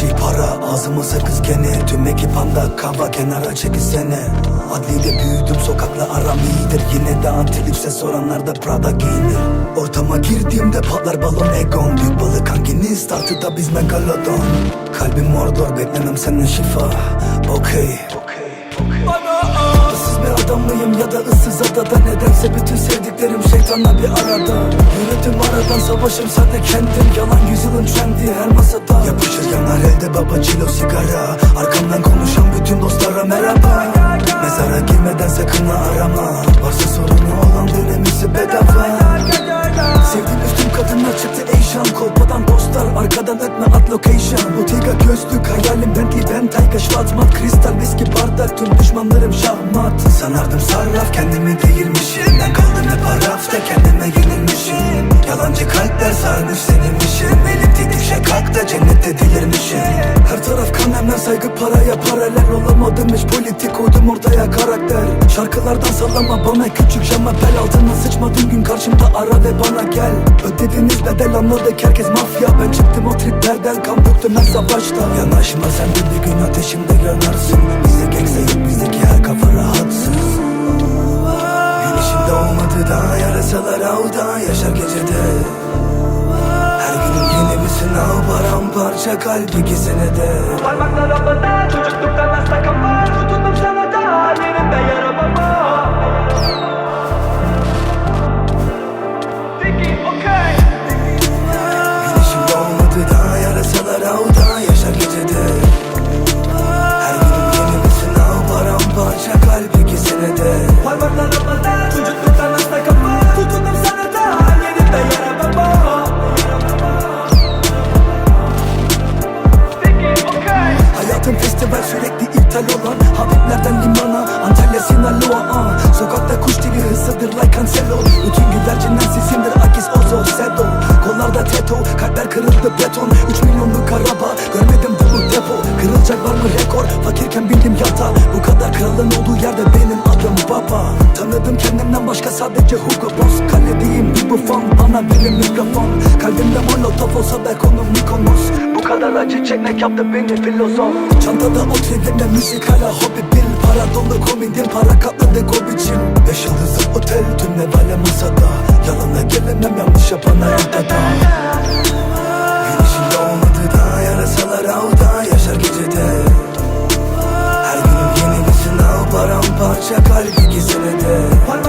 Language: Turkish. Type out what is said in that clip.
şey para. Ağzıma sakız gene. Tüm ekip anda kava kenara çekilsene. Adliyede büyüdüm sokakla aram iyidir. Yine de antilipse soranlar da Prada giyinir. Ortama girdiğimde patlar balon egon. Büyük balık hanginin startı da biz megalodon. Kalbim mordor beklemem senin şifa. Okey. Issız bir adam mıyım ya da ıssız adada Nedense bütün sevdiklerim şeytanla bir arada. Yürüdüm aradan savaşım sadece kendim Yalan yüzyılın trendi her masada. Yapışır yanar elde baba çilo sigara. Arkamdan konuşan bütün dostlara merhaba. Mezara girmeden sakın arama. Varsa sorunu olan dönemisi bedava Schwarzmat Kristal viski bardak tüm düşmanlarım şahmat. Sanardım sarraf kendimi değilmişim. Ben kaldım hep arafta kendime yenilmişim. Yalancı kalpler sarmış senin işin Elim dişe kalk cennette delirmişim. Her taraf kan hemen saygı paraya paralel Olamadım hiç politik koydum ortaya karakter. Şarkılardan sallama bana küçük jama bel altına sıçmadığın gün karşımda ara ve bana gel. Ödediğiniz bedel anladık herkes mafya. Ben çıktım o triplerden kan döktüm her savaşta. Yanaşma sen de bir gün ateşimde yanarsın. Bize gekse yok bizdeki her kafa rahatsız. Güneşim doğmadı daha yarasalar paramparça kalp iki senede Parmaklar havada Kırıldı beton 3 milyonluk araba Görmedim dolu depo. Kırılacak var mı rekor? Fakirken bildim yata Bu kadar kralın olduğu yerde benim adım baba. Tanıdım kendimden başka sadece Hugo Boss. Kaledeyim bir bu fan Bana verin mikrofon. Kalbimde molotof olsa da konum Mykonos. Bu kadar acı çekmek yaptı beni filozof Çantada o tribimde müzik hala hobi bil. Para dolu komedin para katladı o biçim Beş yıldızlı otel tüm ne vale masada. Yalana kalbi gizine de Parmak